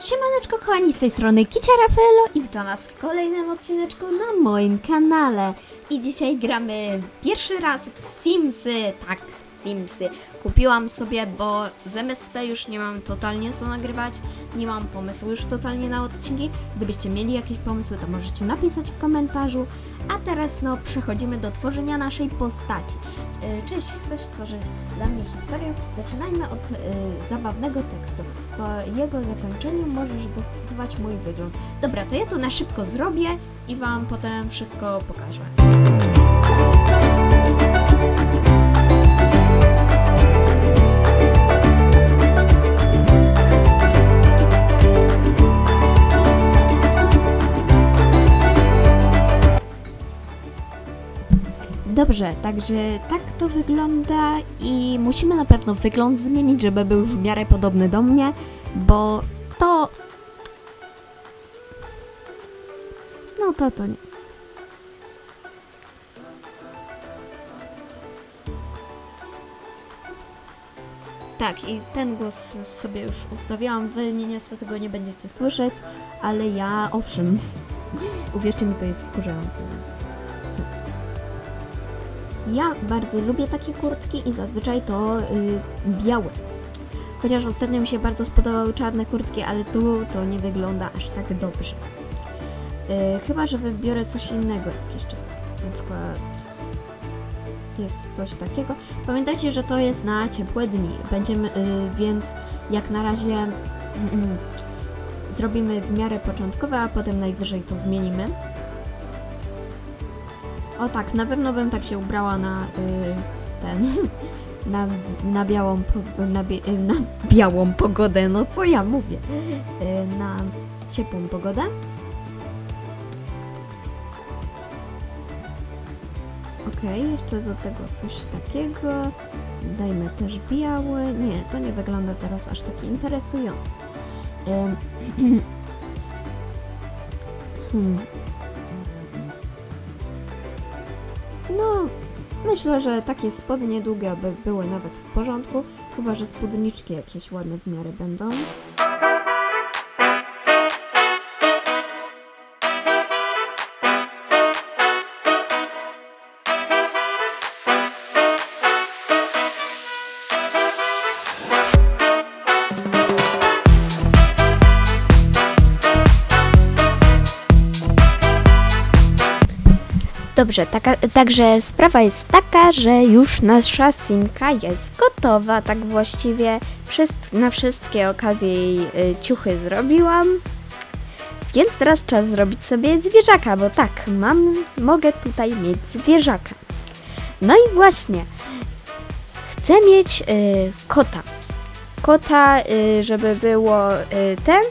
Siemaneczko kochani, z tej strony Kicia Rafaelo i witam was w kolejnym odcineczku na moim kanale. I dzisiaj gramy pierwszy raz w Simsy, tak, w Simsy. Kupiłam sobie, bo z już nie mam totalnie co nagrywać, nie mam pomysłu już totalnie na odcinki. Gdybyście mieli jakieś pomysły, to możecie napisać w komentarzu. A teraz no, przechodzimy do tworzenia naszej postaci. Y, Cześć, chcesz stworzyć dla mnie historię? Zaczynajmy od y, zabawnego tekstu. Po jego zakończeniu możesz dostosować mój wygląd. Dobra, to ja to na szybko zrobię i Wam potem wszystko pokażę. Dobrze, także tak to wygląda i musimy na pewno wygląd zmienić, żeby był w miarę podobny do mnie, bo to... No to to nie. Tak, i ten głos sobie już ustawiałam. Wy nie, niestety go nie będziecie słyszeć, ale ja owszem. Uwierzcie mi, to jest wkurzające. Więc... Ja bardzo lubię takie kurtki i zazwyczaj to y, białe. Chociaż ostatnio mi się bardzo spodobały czarne kurtki, ale tu to nie wygląda aż tak dobrze. Y, chyba, że wybiorę coś innego, jak jeszcze na przykład jest coś takiego. Pamiętajcie, że to jest na ciepłe dni. Będziemy, y, więc jak na razie mm, zrobimy w miarę początkowe, a potem najwyżej to zmienimy. O tak, na pewno bym tak się ubrała na y, ten. Na, na białą na, bie, y, na białą pogodę, no co ja mówię? Y, na ciepłą pogodę. Okej, jeszcze do tego coś takiego. Dajmy też biały. Nie, to nie wygląda teraz aż takie interesujące. Hmm. No, myślę, że takie spodnie długie by były nawet w porządku, chyba że spódniczki jakieś ładne w miarę będą. Dobrze, taka, także sprawa jest taka, że już nasza simka jest gotowa, tak właściwie na wszystkie okazje jej y, ciuchy zrobiłam. Więc teraz czas zrobić sobie zwierzaka, bo tak, mam, mogę tutaj mieć zwierzaka. No i właśnie, chcę mieć y, kota. Kota, y, żeby było y, ten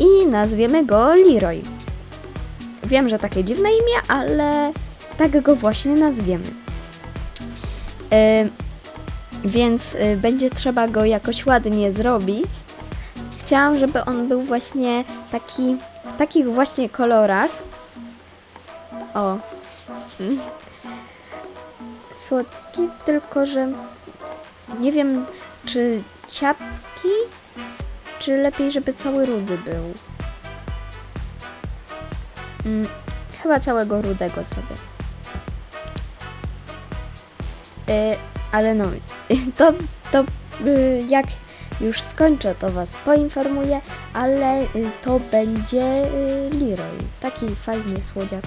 i nazwiemy go Leroy. Wiem, że takie dziwne imię, ale tak go właśnie nazwiemy. Yy, więc y, będzie trzeba go jakoś ładnie zrobić. Chciałam, żeby on był właśnie taki w takich właśnie kolorach. O. Mm. Słodki, tylko że nie wiem, czy ciapki, czy lepiej, żeby cały rudy był. Mm, chyba całego rudego zrobię. Y, ale no, to, to y, jak już skończę, to Was poinformuję, ale y, to będzie y, Leroy. Taki fajny słodziak.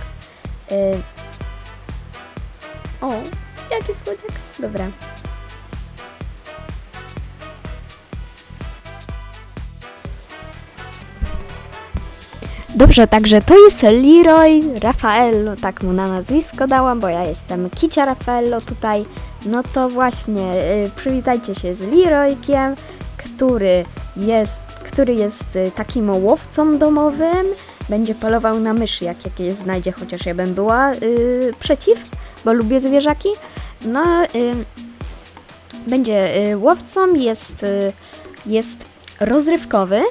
Y, o, jaki słodziak? Dobra. Dobrze, także to jest Leroy Raffaello, tak mu na nazwisko dałam, bo ja jestem Kicia Raffaello tutaj. No to właśnie, y, przywitajcie się z Leroykiem, który jest, który jest y, takim łowcą domowym. Będzie polował na myszy, jak jakieś znajdzie, chociaż ja bym była y, przeciw, bo lubię zwierzaki. No, będzie łowcą, jest, jest rozrywkowy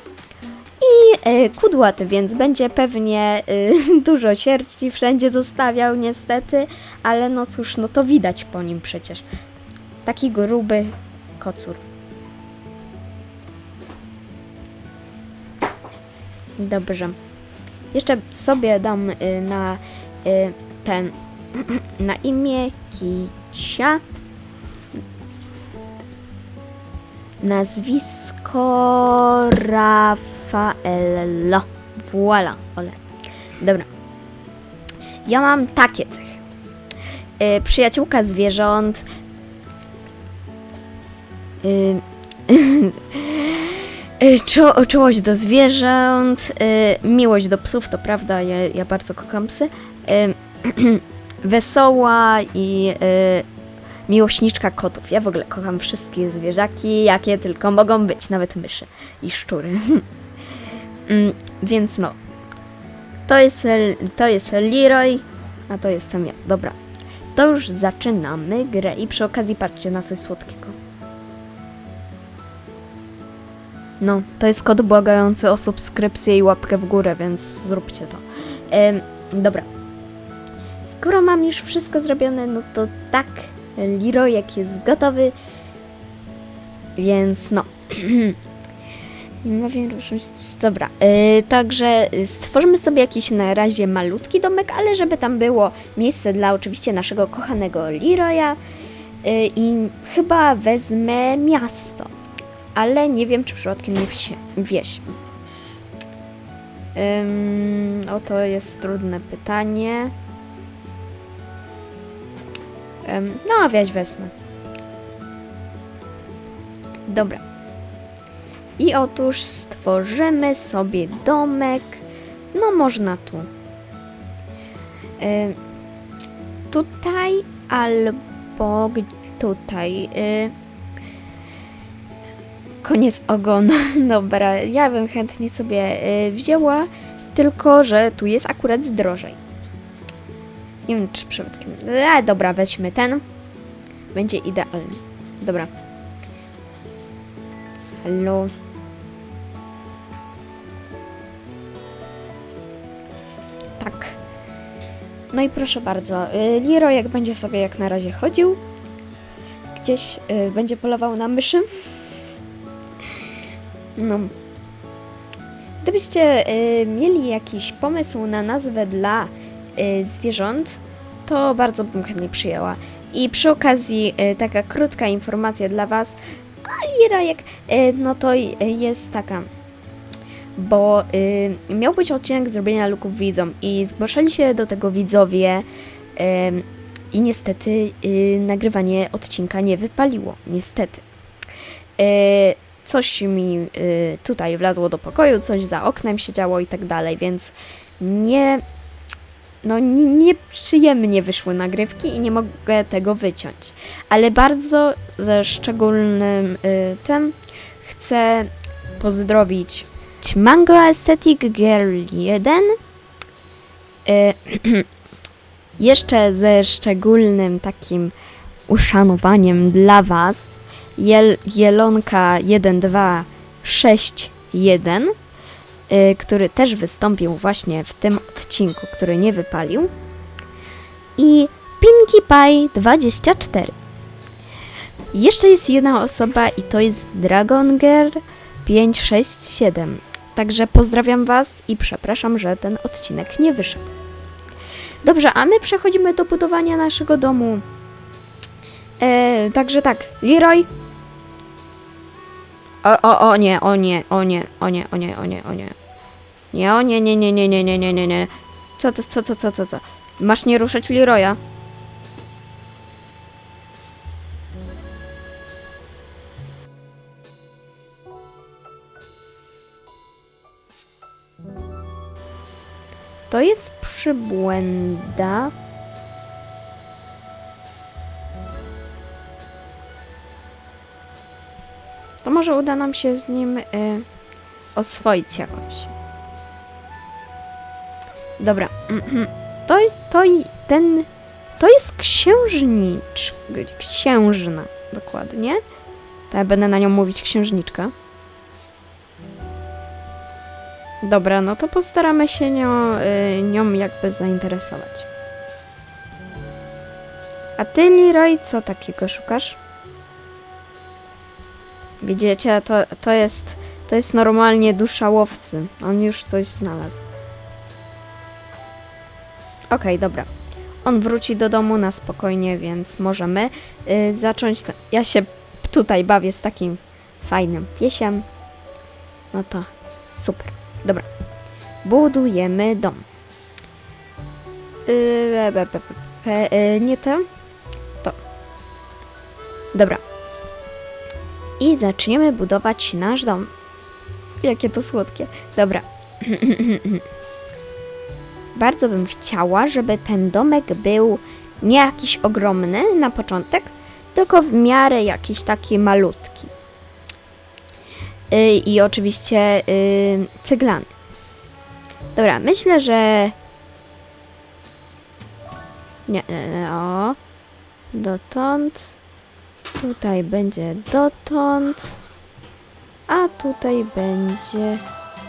i e, kudłaty, więc będzie pewnie e, dużo sierści wszędzie zostawiał niestety, ale no cóż, no to widać po nim przecież. Taki gruby kocur. Dobrze. Jeszcze sobie dam y, na y, ten na imię Kicia. Nazwisko Rafaello. Voila, ole. Dobra. Ja mam takie cechy. Y, przyjaciółka zwierząt. Y, y, czu, czułość do zwierząt, y, miłość do psów, to prawda, ja, ja bardzo kocham psy. Y, wesoła i y, miłośniczka kotów. Ja w ogóle kocham wszystkie zwierzaki, jakie tylko mogą być, nawet myszy i szczury. Mm, Więc no, to jest, to jest Leroy, a to jestem ja. Dobra, to już zaczynamy grę i przy okazji patrzcie na coś słodkiego. No, to jest kod błagający o subskrypcję i łapkę w górę, więc zróbcie to. Em, dobra. Skoro mam już wszystko zrobione, no to tak, Leroyek jest gotowy. Więc no. Nie ma więcej- Dobra, yy, także stworzymy sobie jakiś na razie malutki domek, ale żeby tam było miejsce dla oczywiście naszego kochanego Leroya. Yy, I chyba wezmę miasto, ale nie wiem, czy przypadkiem nie wsie, wieś. Ym, o to jest trudne pytanie. No, wieś wezmę. Dobra. I otóż stworzymy sobie domek. No, można tu. Tutaj albo tutaj. Y, koniec ogona. Dobra, ja bym chętnie sobie y, wzięła, tylko że tu jest akurat drożej. Nie wiem, czy przypadkiem. E, dobra, weźmy ten. Będzie idealny. Dobra. Halo. Tak. No i proszę bardzo, y, Liro jak będzie sobie jak na razie chodził, gdzieś y, będzie polował na myszy. No. Gdybyście y, mieli jakiś pomysł na nazwę dla zwierząt, to bardzo bym chętnie przyjęła. I przy okazji y, taka krótka informacja dla Was. A Lira jak, y, no to y, jest taka, bo y, miał być odcinek zrobienia luków widzom i zgłaszali się do tego widzowie i niestety y, nagrywanie odcinka nie wypaliło, niestety. Y, coś mi y, tutaj wlazło do pokoju, coś za oknem się działo i tak dalej, więc nie, no nie, nieprzyjemnie wyszły nagrywki i nie mogę tego wyciąć. Ale bardzo ze szczególnym y, tym chcę pozdrowić Mango Aesthetic Girl 1 y, jeszcze ze szczególnym takim uszanowaniem dla Was Jel, Jelonka 1261, y, który też wystąpił właśnie w tym odcinku, który nie wypalił. I Pinkie Pie 24. Jeszcze jest jedna osoba i to jest Dragon Girl 567. Także pozdrawiam Was i przepraszam, że ten odcinek nie wyszedł. Dobrze, a my przechodzimy do budowania naszego domu. E, także tak, Leroy. O, o, o nie, o nie, o nie, o nie, o nie, o nie, o nie. Nie, o nie, nie, nie, nie, nie, nie, nie, nie, nie. Co to, co, co, co, co, co? Masz nie ruszać Leroya? To jest przybłęda. To może uda nam się z nim y, oswoić jakoś. Dobra. To, to i ten. To jest księżnicz. Księżna, dokładnie. To ja będę na nią mówić księżniczka. Dobra, no to postaramy się nią, y, nią jakby zainteresować. A ty, Leroy, co takiego szukasz? Widzicie, to, to jest To jest normalnie dusza łowcy. On już coś znalazł. Okej, dobra. On wróci do domu na spokojnie, więc możemy y, zacząć. Ja się tutaj bawię z takim fajnym piesiem. No to super. Dobra. Budujemy dom. Yy, pe, pe, pe, yy, nie to? To. Dobra. I zaczniemy budować nasz dom. Jakie to słodkie. Dobra. Bardzo bym chciała, żeby ten domek był nie jakiś ogromny na początek, tylko w miarę jakiś taki malutki. Yy, I oczywiście yy, ceglany. Dobra, myślę, że. Nie, nie, nie, o. Dotąd. Tutaj będzie dotąd. A tutaj będzie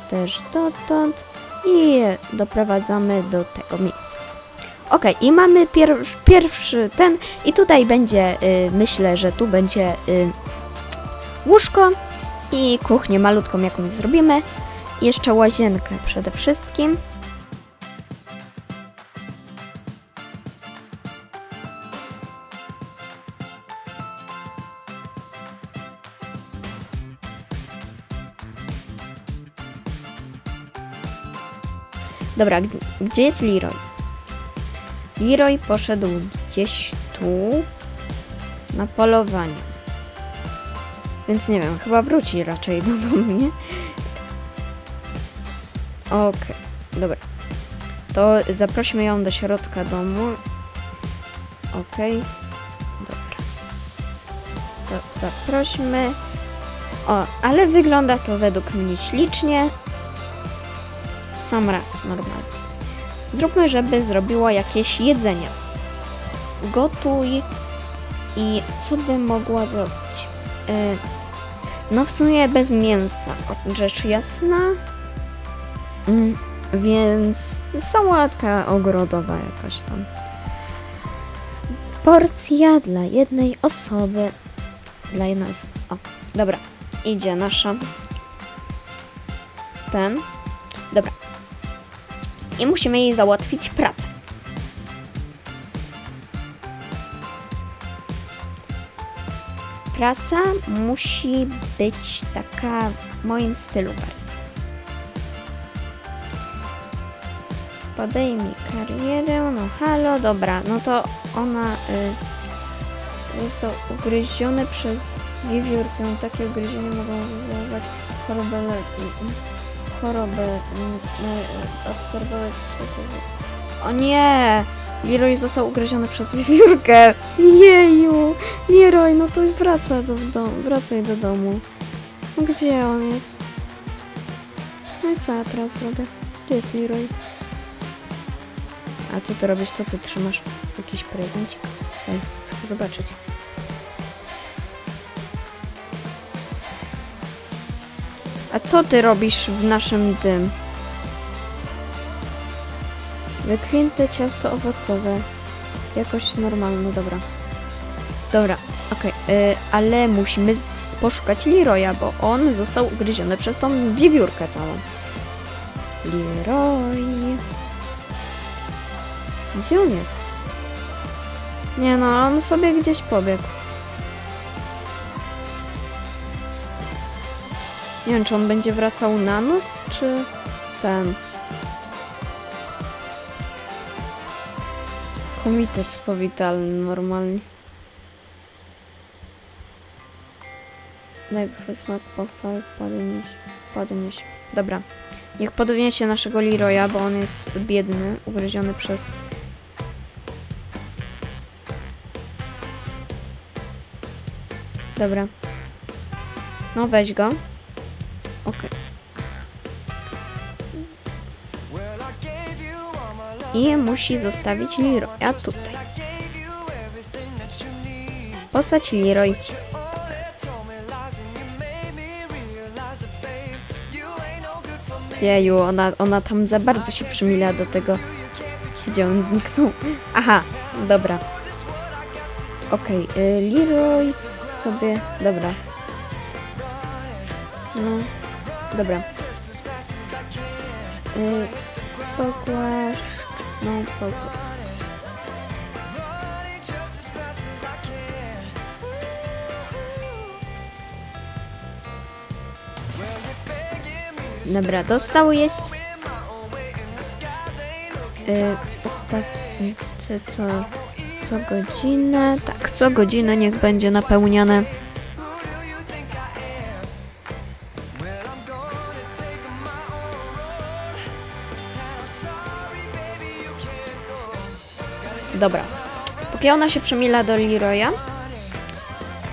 też dotąd. I doprowadzamy do tego miejsca. Ok, i mamy pier pierwszy ten. I tutaj będzie, y, myślę, że tu będzie y, łóżko i kuchnię malutką jakąś zrobimy. Jeszcze łazienkę przede wszystkim. Dobra, gdzie jest Leroy? Leroy poszedł gdzieś tu na polowanie. Więc nie wiem, chyba wróci raczej do domu, nie? Okej, dobra. To zaprośmy ją do środka domu. Okej, dobra. To zaprośmy. O, ale wygląda to według mnie ślicznie. Sam raz, normalnie. Zróbmy, żeby zrobiła jakieś jedzenie. Gotuj. I co by mogła zrobić? E, no w sumie bez mięsa, rzecz jasna. Mm, więc sałatka ogrodowa jakaś tam. Porcja dla jednej osoby. Dla jednej osoby. O, dobra. Idzie nasza. Ten. Dobra. I musimy jej załatwić pracę. Praca musi być taka w moim stylu bardzo. Podaj mi karierę, no halo, dobra, no to ona y, został ugryziony przez wiewiórkę. Takie ugryzienie mogą wywoływać chorobę, chorobę, mm, obserwować światowy. O nie! Leroy został ugryziony przez wiewiórkę. Jeju! Leroy, no to wraca do domu, wracaj do domu. Gdzie on jest? No i co ja teraz zrobię? Gdzie jest Leroy? A co ty robisz? Co ty trzymasz? Jakiś prezencik? Ej, chcę zobaczyć. A co ty robisz w naszym tym? Wykwinte ciasto owocowe. Jakoś normalne, dobra. Dobra, okej, y, ale musimy poszukać Leroya, bo on został ugryziony przez tą wiewiórkę całą. Leroy. Gdzie on jest? Nie no, on sobie gdzieś pobiegł. Nie wiem, czy on będzie wracał na noc, czy ten. Komitet powitalny normalnie. Najpierw smak pochwał, podnieś, podnieś. Dobra. Niech podniesie naszego Leroya, bo on jest biedny, ugryziony przez... Dobra. No weź go. I musi zostawić Leroya tutaj. Postać Leroy. Jeju, ona, ona tam za bardzo się przymila do tego, gdzie on zniknął. Aha, dobra. Okej, y, Leroy sobie... Dobra. No. Dobra. Y, pogłaszcz, no pogłaszcz. Dobra, dostał jeść. Y, Ustawcie co, co godzinę. Tak, co godzinę niech będzie napełniane. Dobra. Póki ona się przemila do Leroya,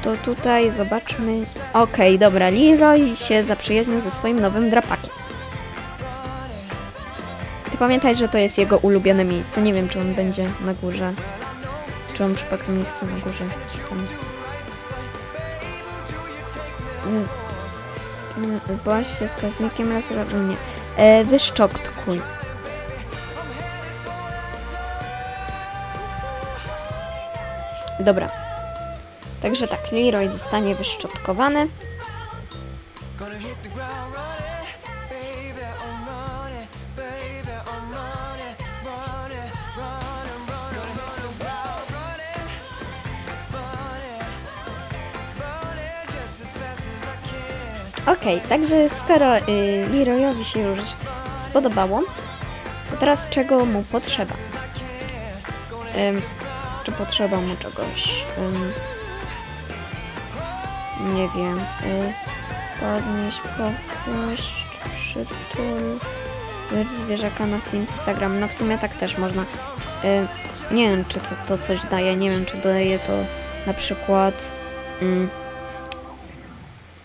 to tutaj zobaczmy. Okej, dobra. Leroy się zaprzyjaźnił ze swoim nowym drapakiem. Ty pamiętaj, że to jest jego ulubione miejsce. Nie wiem, czy on będzie na górze. Czy on przypadkiem nie chce na górze. Tam. Mm. Mm, Byłaś się wskaźnikiem laserowym? Nie. E, wyszczotkuj. Dobra. Także tak, Leroy zostanie wyszczotkowany. Okej, także skoro y, Leroyowi się już spodobało, to teraz czego mu potrzeba? Potrzeba mu czegoś? Nie wiem. Y, podnieść, popuść, przytul. Lecz zwierzaka na Instagram. No w sumie tak też można. Y, nie wiem, czy co, to coś daje. Nie wiem, czy daje to na przykład mm,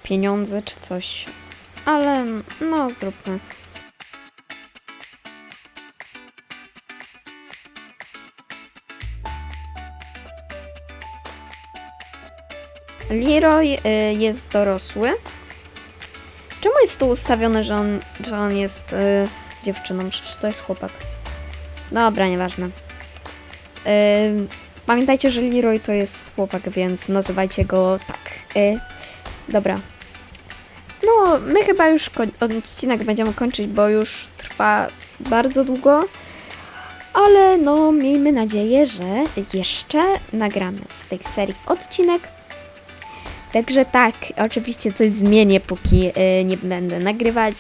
pieniądze czy coś. Ale no, zróbmy. Leroy y, jest dorosły. Czemu jest tu ustawione, że on, że on jest y, dziewczyną? Przecież to jest chłopak. Dobra, nieważne. Y, pamiętajcie, że Leroy to jest chłopak, więc nazywajcie go tak. Y, dobra. No, my chyba już odcinek będziemy kończyć, bo już trwa bardzo długo. Ale no, miejmy nadzieję, że jeszcze nagramy z tej serii odcinek. Także tak, oczywiście coś zmienię, póki y, nie będę nagrywać.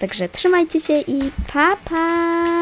Także trzymajcie się i pa pa!